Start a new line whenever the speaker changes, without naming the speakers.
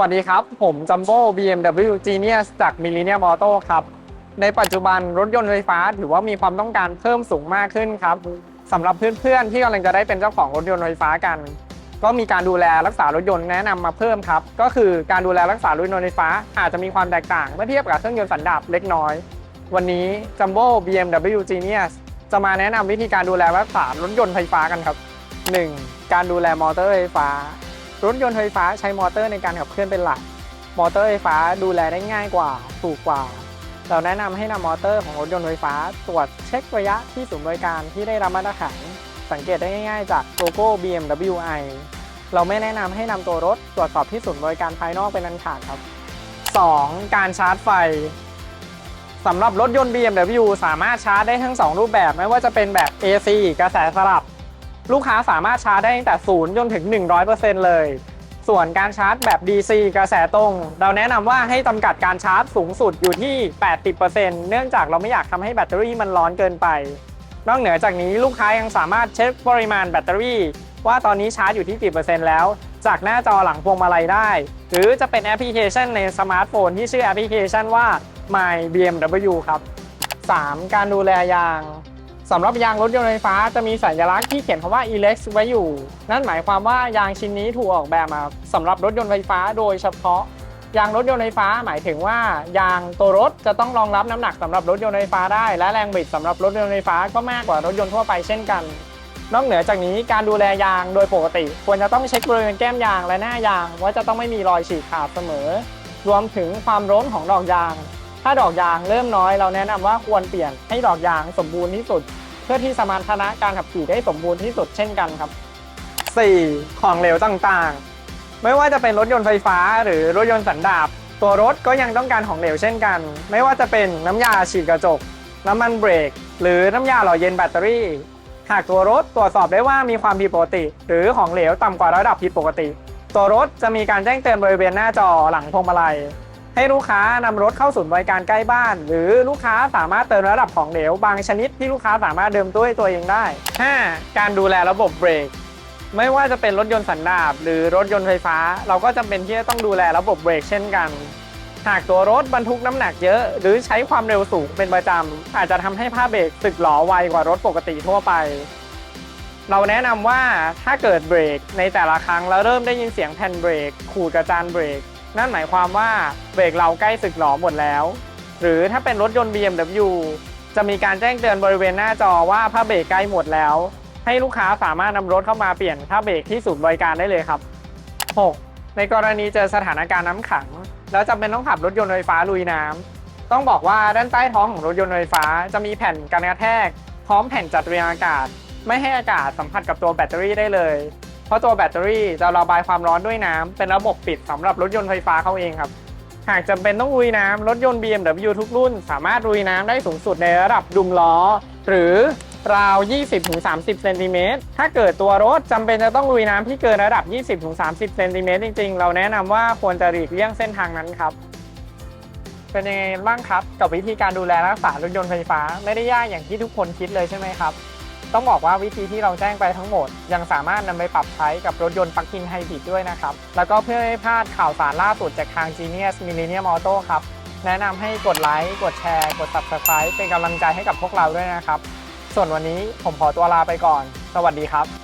วัสดีครับ ผมจัมโบ้ BMW Genius จาก Millennium Auto ครับ ในปัจจุบันรถยนต์ไฟฟ้าถือว่ามีความต้องการเพิ่มสูงมากขึ้นครับสำหรับเพื่อนๆ ที่กำลังจะได้เป็นเจ้าของรถยนต์ไฟฟ้ากัน ก็มีการดูแลรักษารถยนต์แนะนำมาเพิ่มครับ ก็คือการดูแลรักษารถยนต์ไฟฟ้าอาจจะมีความแตกต่างเมื่อเทียบกับเครื่องยนต์สันดาปเล็กน้อย วันนี้จัมโบ้ BMW Genius จะมาแนะนำวิธีการดูแลรักษารถยนต์ไฟฟ้ากันครับ 1. การดูแลมอเตอร์ไฟฟ้า รถยนต์ไฟฟ้าใช้มอเตอร์ในการขับเคลื่อนเป็นหลัก มอเตอร์ไฟฟ้าดูแลได้ง่ายกว่า ถูกกว่า เราแนะนำให้นำมอเตอร์ของรถยนต์ไฟฟ้า ตรวจเช็คระยะที่ศูนย์บริการที่ได้รับมาตรฐานสังเกตได้ง่ายๆ จากโลโก้ BMW i เราไม่แนะนำให้นำตัวรถตรวจสอบที่ศูนย์บริการภายนอกเป็นอันขาดครับ 2. การชาร์จไฟสำหรับรถยนต์ BMW สามารถชาร์จได้ทั้ง 2 รูปแบบไม่ว่าจะเป็นแบบ AC กระแสสลับ ลูกค้าสามารถชาร์จได้ตั้งแต่0จนถึง 100%เลย ส่วนการชาร์จแบบ DC กระแสตรง เราแนะนำว่าให้จำกัดการชาร์จสูงสุดอยู่ที่ 80%เนื่องจากเราไม่อยากทำให้แบตเตอรี่มันร้อนเกินไป นอกเหนือจากนี้ลูกค้ายังสามารถเช็คปริมาณแบตเตอรี่ ว่าตอนนี้ชาร์จอยู่ที่กี่เปอร์เซ็นต์แล้ว จากหน้าจอหลังพวงมาลัยได้ หรือจะเป็นแอปพลิเคชันในสมาร์ทโฟนที่ชื่อแอปพลิเคชันว่า My BMW ครับ 3. การดูแลยาง สำหรับยางรถยนต์ไฟฟ้าจะมีสัญลักษณ์ที่เขียนคำว่า Elex ไว้อยู่ นั่นหมายความว่ายางชิ้นนี้ถูกออกแบบมาสำหรับรถยนต์ไฟฟ้าโดยเฉพาะ ยางรถยนต์ไฟฟ้าหมายถึงว่ายางตัวรถจะต้องรองรับน้ำหนักสำหรับรถยนต์ไฟฟ้าได้ และแรงบิดสำหรับรถยนต์ไฟฟ้าก็มากกว่ารถยนต์ทั่วไปเช่นกัน นอกเหนือจากนี้การดูแลยางโดยปกติ ควรจะต้องเช็คบริเวณแก้มยางและหน้ายางว่าจะต้องไม่มีรอยฉีกขาดเสมอ รวมถึงความร้อนของดอกยาง ถ้าดอกยางเริ่มน้อยเราแนะนำว่าควรเปลี่ยนให้ดอกยางสมบูรณ์ที่สุด เพื่อที่สมรรถนะการขับขี่ได้สมบูรณ์ที่สุดเช่นกันครับ 4. ของเหลวต่างๆ ไม่ว่าจะเป็นรถยนต์ไฟฟ้าหรือรถยนต์สันดาปตัวรถก็ยังต้องการของเหลวเช่นกัน ไม่ว่าจะเป็นน้ำยาฉีดกระจก น้ำมันเบรก หรือน้ำยาหล่อเย็นแบตเตอรี่ หากตัวรถตรวจสอบได้ว่ามีความผิดปกติ หรือของเหลวต่ำกว่าระดับผิดปกติ ตัวรถจะมีการแจ้งเตือนบริเวณหน้าจอหลังพวงมาลัย ให้ลูกค้านำรถเข้าศูนย์บริการใกล้บ้าน หรือลูกค้าสามารถเติมระดับของเหลวบางชนิดที่ลูกค้าสามารถเดิมด้วยตัวเองได้ 5. การดูแลระบบเบรกไม่ว่าจะเป็นรถยนต์สันดาปหรือรถยนต์ไฟฟ้า เราก็จำเป็นที่จะต้องดูแลระบบเบรกเช่นกัน หากตัวรถบรรทุกน้ำหนักเยอะ หรือใช้ความเร็วสูงเป็นประจำอาจจะทำให้ผ้าเบรกสึกหลอไวกว่ารถปกติทั่วไป เราแนะนำว่าถ้าเกิดเบรกในแต่ละครั้งแล้วเริ่มได้ยินเสียงแผ่นเบรกขูดกระจานเบรก นั่นหมายความว่าเบรกเราใกล้สึกหลอหมดแล้ว หรือถ้าเป็นรถยนต์ BMW จะมีการแจ้งเตือนบริเวณหน้าจอว่าผ้าเบรกใกล้หมดแล้ว ให้ลูกค้าสามารถนำรถเข้ามาเปลี่ยนผ้าเบรกที่ศูนย์บริการได้เลยครับ 6. ในกรณีเจอสถานการณ์น้ำขัง แล้วจำเป็นต้องขับรถยนต์ไฟฟ้าลุยน้ำต้องบอกว่าด้านใต้ท้องของรถยนต์ไฟฟ้า จะมีแผ่นกันกระแทก พร้อมแผ่นจัดเรียงอากาศ ไม่ให้อากาศสัมผัสกับตัวแบตเตอรี่ได้เลย ราะตัวแบตเตอรี่จะระบายความร้อนด้วยน้ำเป็นระบบปิดสำหรับรถยนต์ไฟฟ้าเขาเองครับ หากจำเป็นต้องลุยน้ำรถยนต์ BMW ทุกรุ่น สามารถลุยน้ำได้สูงสุดในระดับดุมล้อ หรือราว 20-30 เซนติเมตร ถ้าเกิดตัวรถจำเป็นจะต้องลุยน้ำที่เกินระดับ 20-30 เซนติเมตรจริง ๆ เราแนะนำว่าควรจะหลีกเลี่ยงเส้นทางนั้นครับ เป็นยังไงบ้างครับ กับวิธีการดูแลรักษารถยนต์ไฟฟ้า ไม่ได้ยากอย่างที่ทุกคนคิดเลยใช่ไหมครับ ต้องบอกว่าวิธีที่เราแจ้งไปทั้งหมด ยังสามารถนำไปปรับใช้กับรถยนต์ปลั๊กอินไฮบริดด้วยนะครับ แล้วก็เพื่อไม่พลาดข่าวสารล่าสุดจากทาง Genius Millennium Auto ครับ แนะนำให้กดไลค์กดแชร์กด Subscribe เป็นกำลังใจให้กับพวกเราด้วยนะครับ ส่วนวันนี้ผมขอตัวลาไปก่อน สวัสดีครับ